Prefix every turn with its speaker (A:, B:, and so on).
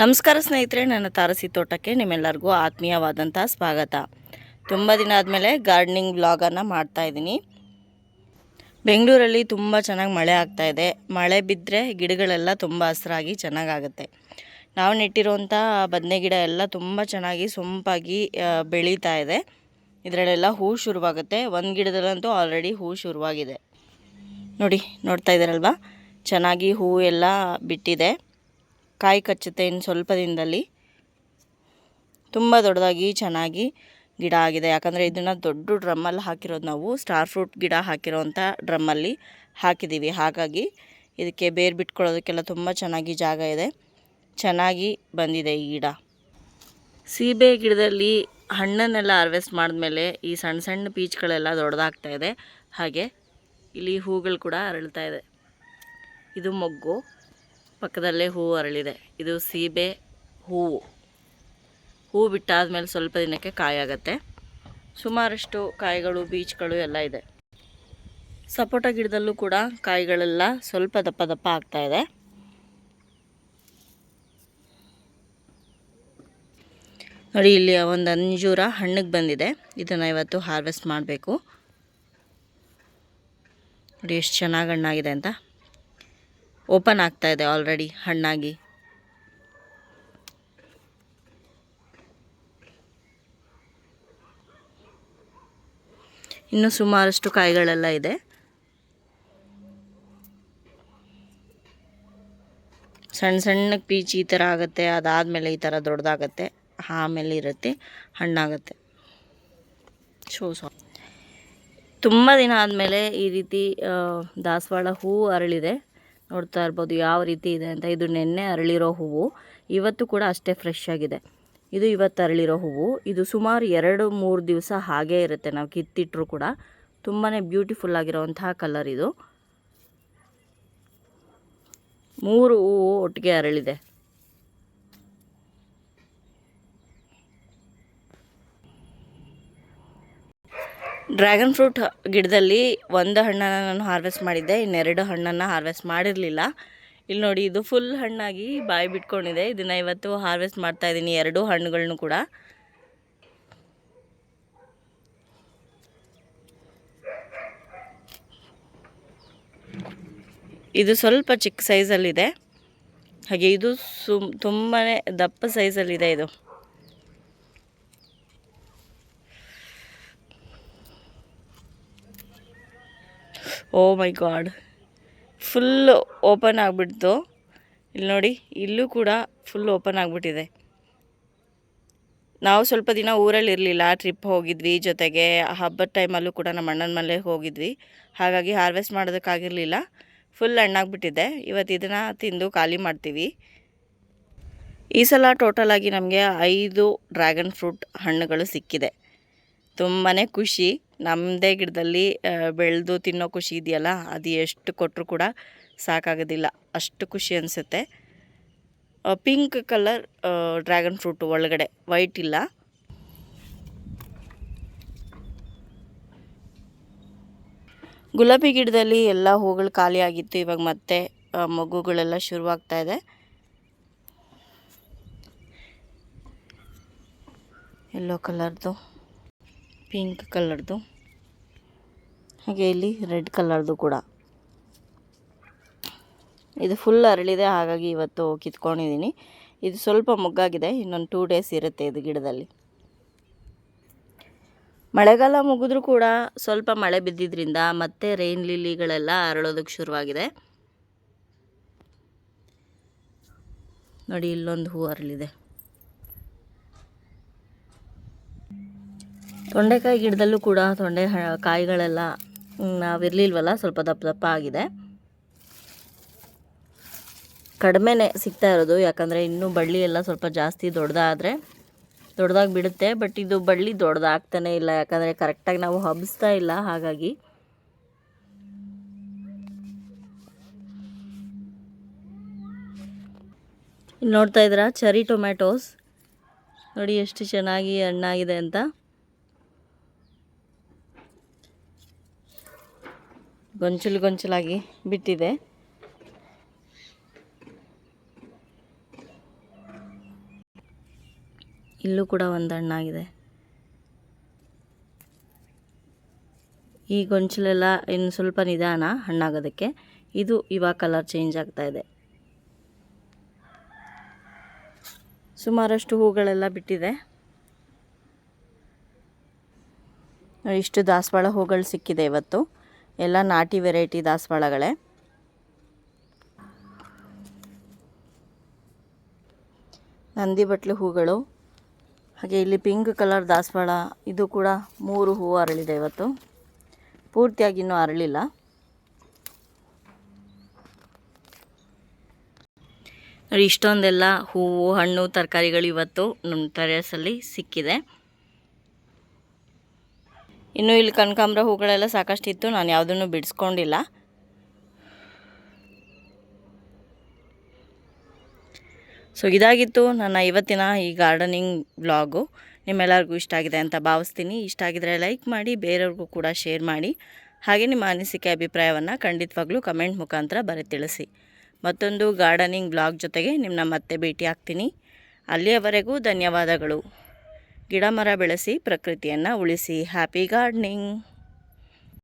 A: ನಮಸ್ಕಾರ ಸ್ನೇಹಿತರೆ, ನನ್ನ ತಾರಸಿ ತೋಟಕ್ಕೆ ನಿಮ್ಮೆಲ್ಲರಿಗೂ ಆತ್ಮೀಯವಾದಂಥ ಸ್ವಾಗತ. ತುಂಬ ದಿನ ಆದಮೇಲೆ ಗಾರ್ಡನಿಂಗ್ ವ್ಲಾಗನ್ನು ಮಾಡ್ತಾ ಇದ್ದೀನಿ. ಬೆಂಗಳೂರಲ್ಲಿ ತುಂಬ ಚೆನ್ನಾಗಿ ಮಳೆ ಆಗ್ತಾ ಇದೆ. ಮಳೆ ಬಿದ್ದರೆ ಗಿಡಗಳೆಲ್ಲ ತುಂಬ ಹಸಿರಾಗಿ ಚೆನ್ನಾಗಾಗುತ್ತೆ. ನಾವು ನೆಟ್ಟಿರುವಂಥ ಬದನೆ ಗಿಡ ಎಲ್ಲ ತುಂಬ ಚೆನ್ನಾಗಿ ಸೊಂಪಾಗಿ ಬೆಳೀತಾ ಇದೆ. ಇದರಲ್ಲೆಲ್ಲ ಹೂ ಶುರುವಾಗುತ್ತೆ. ಒಂದು ಗಿಡದಲ್ಲಂತೂ ಆಲ್ರೆಡಿ ಹೂ ಶುರುವಾಗಿದೆ. ನೋಡಿ, ನೋಡ್ತಾ ಇದ್ದಾರಲ್ವಾ? ಚೆನ್ನಾಗಿ ಹೂ ಎಲ್ಲ ಬಿಟ್ಟಿದೆ. ಕಾಯಿ ಕಚ್ಚುತ್ತೆ ಇನ್ನು ಸ್ವಲ್ಪ ದಿನದಲ್ಲಿ. ತುಂಬ ದೊಡ್ಡದಾಗಿ, ಚೆನ್ನಾಗಿ ಗಿಡ ಆಗಿದೆ. ಯಾಕಂದರೆ ಇದನ್ನು ದೊಡ್ಡ ಡ್ರಮ್ಮಲ್ಲಿ ಹಾಕಿರೋದು ನಾವು. ಸ್ಟಾರ್ ಫ್ರೂಟ್ ಗಿಡ ಹಾಕಿರೋವಂಥ ಡ್ರಮ್ಮಲ್ಲಿ ಹಾಕಿದ್ದೀವಿ ಹಾಗಾಗಿ ಇದಕ್ಕೆ ಬೇರು ಬಿಟ್ಕೊಳ್ಳೋದಕ್ಕೆಲ್ಲ ತುಂಬ ಚೆನ್ನಾಗಿ ಜಾಗ ಇದೆ. ಚೆನ್ನಾಗಿ ಬಂದಿದೆ ಈ ಗಿಡ. ಸೀಬೆ ಗಿಡದಲ್ಲಿ ಹಣ್ಣನ್ನೆಲ್ಲ ಹಾರ್ವೆಸ್ಟ್ ಮಾಡಿದ್ಮೇಲೆ ಈ ಸಣ್ಣ ಸಣ್ಣ ಪೀಚ್ಗಳೆಲ್ಲ ದೊಡ್ಡದಾಗ್ತಾ ಇದೆ. ಹಾಗೆ ಇಲ್ಲಿ ಹೂಗಳು ಕೂಡ ಅರಳ್ತಾ ಇದೆ. ಇದು ಮೊಗ್ಗು. ಪಕ್ಕದಲ್ಲೇ ಹೂವು ಅರಳಿದೆ. ಇದು ಸೀಬೆ ಹೂವು. ಹೂವು ಬಿಟ್ಟಾದ್ಮೇಲೆ ಸ್ವಲ್ಪ ದಿನಕ್ಕೆ ಕಾಯಾಗತ್ತೆ. ಸುಮಾರಷ್ಟು ಕಾಯಿಗಳು ಬೀಚ್ಗಳು ಎಲ್ಲ ಇದೆ. ಸಪೋಟ ಗಿಡದಲ್ಲೂ ಕೂಡ ಕಾಯಿಗಳೆಲ್ಲ ಸ್ವಲ್ಪ ದಪ್ಪ ದಪ್ಪ ಆಗ್ತಾ ಇದೆ. ನೋಡಿ, ಇಲ್ಲಿ ಒಂದು ಅಂಜೂರ ಹಣ್ಣಿಗೆ ಬಂದಿದೆ. ಇದನ್ನು ಇವತ್ತು ಹಾರ್ವೆಸ್ಟ್ ಮಾಡಬೇಕು. ನೋಡಿ, ಎಷ್ಟು ಚೆನ್ನಾಗಿ ಹಣ್ಣಾಗಿದೆ ಅಂತ. ಓಪನ್ ಆಗ್ತಾ ಇದೆ ಆಲ್ರೆಡಿ ಹಣ್ಣಾಗಿ. ಇನ್ನು ಸುಮಾರಷ್ಟು ಕಾಯಿಗಳೆಲ್ಲ ಇದೆ. ಸಣ್ಣ ಸಣ್ಣ ಪೀಚ್ ಈ ಥರ ಆಗುತ್ತೆ, ಅದಾದಮೇಲೆ ಈ ಥರ ದೊಡ್ಡದಾಗತ್ತೆ, ಆಮೇಲೆ ಇರುತ್ತೆ, ಹಣ್ಣಾಗತ್ತೆ. ಶೋ ಸಾ ತುಂಬ ದಿನ ಆದಮೇಲೆ ಈ ರೀತಿ ದಾಸವಾಳ ಹೂ ಅರಳಿದೆ. ನೋಡ್ತಾ ಇರ್ಬೋದು ಯಾವ ರೀತಿ ಇದೆ ಅಂತ. ಇದು ನಿನ್ನೆ ಅರಳಿರೋ ಹೂವು, ಇವತ್ತು ಕೂಡ ಅಷ್ಟೇ ಫ್ರೆಶ್ ಆಗಿದೆ. ಇದು ಇವತ್ತು ಅರಳಿರೋ ಹೂವು, ಇದು ಸುಮಾರು ಎರಡು ಮೂರು ದಿವಸ ಹಾಗೇ ಇರುತ್ತೆ. ನಾವು ಕಿತ್ತಿಟ್ಟರು ಕೂಡ ತುಂಬಾ ಬ್ಯೂಟಿಫುಲ್ ಆಗಿರೋವಂತಹ ಕಲರ್ ಇದು. ಮೂರು ಹೂವು ಒಟ್ಟಿಗೆ ಅರಳಿದೆ. ಡ್ರ್ಯಾಗನ್ ಫ್ರೂಟ್ ಗಿಡದಲ್ಲಿ ಒಂದು ಹಣ್ಣನ್ನು ನಾನು ಹಾರ್ವೆಸ್ಟ್ ಮಾಡಿದ್ದೆ, ಇನ್ನೆರಡು ಹಣ್ಣನ್ನು ಹಾರ್ವೆಸ್ಟ್ ಮಾಡಿರಲಿಲ್ಲ. ಇಲ್ಲಿ ನೋಡಿ, ಇದು ಫುಲ್ ಹಣ್ಣಾಗಿ ಬಾಯಿ ಬಿಟ್ಕೊಂಡಿದೆ. ಇದನ್ನು ಇವತ್ತು ಹಾರ್ವೆಸ್ಟ್ ಮಾಡ್ತಾ ಇದ್ದೀನಿ, ಎರಡೂ ಹಣ್ಣುಗಳನ್ನು ಕೂಡ. ಇದು ಸ್ವಲ್ಪ ಚಿಕ್ಕ ಸೈಜಲ್ಲಿದೆ ಹಾಗೆ ಇದು ಸುಮ್ ತುಂಬಾ ದಪ್ಪ ಸೈಜಲ್ಲಿದೆ ಇದು. Oh my god full open ಆಗಿಬಿಡ್ತು. ಇಲ್ಲಿ ನೋಡಿ, ಇಲ್ಲೂ ಕೂಡ ಫುಲ್ ಓಪನ್ ಆಗಿಬಿಟ್ಟಿದೆ. ನಾವು ಸ್ವಲ್ಪ ದಿನ ಊರಲ್ಲಿ ಇರಲಿಲ್ಲ ಟ್ರಿಪ್ ಹೋಗಿದ್ವಿ ಜೊತೆಗೆ. ಹಬ್ಬದ ಟೈಮಲ್ಲೂ ಕೂಡ ನಮ್ಮ ಅಣ್ಣನ ಮನೆ ಹೋಗಿದ್ವಿ. ಹಾಗಾಗಿ ಹಾರ್ವೆಸ್ಟ್ ಮಾಡೋದಕ್ಕಾಗಿರಲಿಲ್ಲ. ಫುಲ್ ಹಣ್ಣಾಗ್ಬಿಟ್ಟಿದೆ. ಇವತ್ತು ಇದನ್ನು ತಿಂದು ಖಾಲಿ ಮಾಡ್ತೀವಿ. ಈ ಸಲ ಟೋಟಲಾಗಿ ನಮಗೆ ಐದು ಡ್ರ್ಯಾಗನ್ ಫ್ರೂಟ್ ಹಣ್ಣುಗಳು ಸಿಕ್ಕಿದೆ. ತುಂಬಾ ಖುಷಿ. ನಮ್ಮದೇ ಗಿಡದಲ್ಲಿ ಬೆಳೆದು ತಿನ್ನೋ ಖುಷಿ ಇದೆಯಲ್ಲ, ಅದು ಎಷ್ಟು ಕೊಟ್ಟರು ಕೂಡ ಸಾಕಾಗೋದಿಲ್ಲ. ಅಷ್ಟು ಖುಷಿ ಅನಿಸುತ್ತೆ. ಪಿಂಕ್ ಕಲರ್ ಡ್ರ್ಯಾಗನ್ ಫ್ರೂಟು ಒಳಗಡೆ, ವೈಟ್ ಇಲ್ಲ. ಗುಲಾಬಿ ಗಿಡದಲ್ಲಿ ಎಲ್ಲ ಹೂಗಳು ಖಾಲಿಯಾಗಿತ್ತು ಇವಾಗ ಮತ್ತೆ ಮಗುಗಳೆಲ್ಲ ಶುರುವಾಗ್ತಾ ಇದೆ. ಎಲ್ಲೋ ಕಲರ್ದು ಪಿಂಕ್ ಕಲರ್ದು ಹಾಗೆ ಇಲ್ಲಿ ರೆಡ್ ಕಲರ್ದು ಕೂಡ. ಇದು ಫುಲ್ ಅರಳಿದೆ, ಹಾಗಾಗಿ ಇವತ್ತು ಕಿತ್ಕೊಂಡಿದ್ದೀನಿ. ಇದು ಸ್ವಲ್ಪ ಮುಗ್ಗಾಗಿದೆ, ಇನ್ನೊಂದು ಟೂ ಡೇಸ್ ಇರುತ್ತೆ ಇದು ಗಿಡದಲ್ಲಿ. ಮಳೆಗಾಲ ಮುಗಿದ್ರೂ ಕೂಡ ಸ್ವಲ್ಪ ಮಳೆ ಬಿದ್ದಿದ್ರಿಂದ ಮತ್ತೆ ರೈನ್ ಲಿಲಿಗಳೆಲ್ಲ ಅರಳೋದಕ್ಕೆ ಶುರುವಾಗಿದೆ. ನೋಡಿ, ಇಲ್ಲೊಂದು ಹೂ ಅರಳಿದೆ. ತೊಂಡೆಕಾಯಿ ಗಿಡದಲ್ಲೂ ಕೂಡ ತೊಂಡೆ ಕಾಯಿಗಳೆಲ್ಲ ನಾವಿರಲಿಲ್ವಲ್ಲ? ಸ್ವಲ್ಪ ದಪ್ಪ ದಪ್ಪ ಆಗಿದೆ. ಕಡಿಮೆನೇ ಸಿಗ್ತಾ ಇರೋದು, ಯಾಕಂದರೆ ಇನ್ನೂ ಬಳ್ಳಿ ಎಲ್ಲ ಸ್ವಲ್ಪ ಜಾಸ್ತಿ ದೊಡ್ಡದಾದರೆ ದೊಡ್ಡದಾಗಿ ಬಿಡುತ್ತೆ. ಬಟ್ ಇದು ಬಳ್ಳಿ ದೊಡ್ಡದಾಗ್ತಾನೆ ಇಲ್ಲ, ಯಾಕಂದರೆ ಕರೆಕ್ಟಾಗಿ ನಾವು ಹಬ್ಬಿಸ್ತಾ ಇಲ್ಲ, ಹಾಗಾಗಿ. ನೋಡ್ತಾ ಇದ್ದೀರಾ? ಚೆರಿ ಟೊಮ್ಯಾಟೋಸ್ ನೋಡಿ, ಎಷ್ಟು ಚೆನ್ನಾಗಿ ಹಣ್ಣಾಗಿದೆ ಅಂತ. ಗೊಂಚಲು ಗೊಂಚಲಾಗಿ ಬಿಟ್ಟಿದೆ. ಇಲ್ಲೂ ಕೂಡ ಒಂದು ಹಣ್ಣಾಗಿದೆ. ಈ ಗೊಂಚಲೆಲ್ಲ ಇನ್ನು ಸ್ವಲ್ಪ ನಿಧಾನ ಹಣ್ಣಾಗೋದಕ್ಕೆ ಇದು ಇವಾಗ ಕಲರ್ ಚೇಂಜ್ ಆಗ್ತಾ ಇದೆ. ಸುಮಾರಷ್ಟು ಹೂಗಳೆಲ್ಲ ಬಿಟ್ಟಿದೆ. ಇಷ್ಟು ದಾಸವಾಳ ಹೂಗಳು ಸಿಕ್ಕಿದೆ ಇವತ್ತು. ಎಲ್ಲ ನಾಟಿ ವೆರೈಟಿ ದಾಸವಾಳಗಳೇ. ನಂದಿ ಬಟ್ಲು ಹೂಗಳು, ಹಾಗೆ ಇಲ್ಲಿ ಪಿಂಕ್ ಕಲರ್ ದಾಸವಾಳ, ಇದು ಕೂಡ ಮೂರು ಹೂವು ಅರಳಿದೆ ಇವತ್ತು. ಪೂರ್ತಿಯಾಗಿ ಇನ್ನೂ ಅರಳಿಲ್ಲ. ನೋಡಿ ಇಷ್ಟೊಂದೆಲ್ಲ ಹೂವು, ಹಣ್ಣು, ತರಕಾರಿಗಳು ಇವತ್ತು ನಮ್ಮ ಟೆರೆಸಲ್ಲಿ ಸಿಕ್ಕಿದೆ. ಇನ್ನು ಇಲ್ಲಿ ಕನಕಾಂಬ್ರ ಹೂಗಳೆಲ್ಲ ಸಾಕಷ್ಟಿತ್ತು, ನಾನು ಯಾವುದನ್ನು ಬಿಡಿಸ್ಕೊಂಡಿಲ್ಲ. ಸೊ ಇದಾಗಿತ್ತು ನನ್ನ ಇವತ್ತಿನ ಈ ಗಾರ್ಡನಿಂಗ್ ವ್ಲಾಗು ನಿಮ್ಮೆಲ್ಲರಿಗೂ ಇಷ್ಟ ಆಗಿದೆ ಅಂತ ಭಾವಿಸ್ತೀನಿ. ಇಷ್ಟ ಆಗಿದ್ರೆ ಲೈಕ್ ಮಾಡಿ, ಬೇರೆಯವ್ರಿಗೂ ಕೂಡ ಶೇರ್ ಮಾಡಿ. ಹಾಗೆ ನಿಮ್ಮ ಅನಿಸಿಕೆ, ಅಭಿಪ್ರಾಯವನ್ನು ಖಂಡಿತವಾಗ್ಲೂ ಕಮೆಂಟ್ ಮುಖಾಂತರ ಬರೆ ತಿಳಿಸಿ. ಮತ್ತೊಂದು ಗಾರ್ಡನಿಂಗ್ ಬ್ಲಾಗ್ ಜೊತೆಗೆ ನಿಮ್ಮನ್ನ ಮತ್ತೆ ಭೇಟಿ ಆಗ್ತೀನಿ ಅಲ್ಲಿಯವರೆಗೂ ಧನ್ಯವಾದಗಳು. ಗಿಡ ಮರ ಬೆಳೆಸಿ ಪ್ರಕೃತಿಯನ್ನು ಉಳಿಸಿ. Happy gardening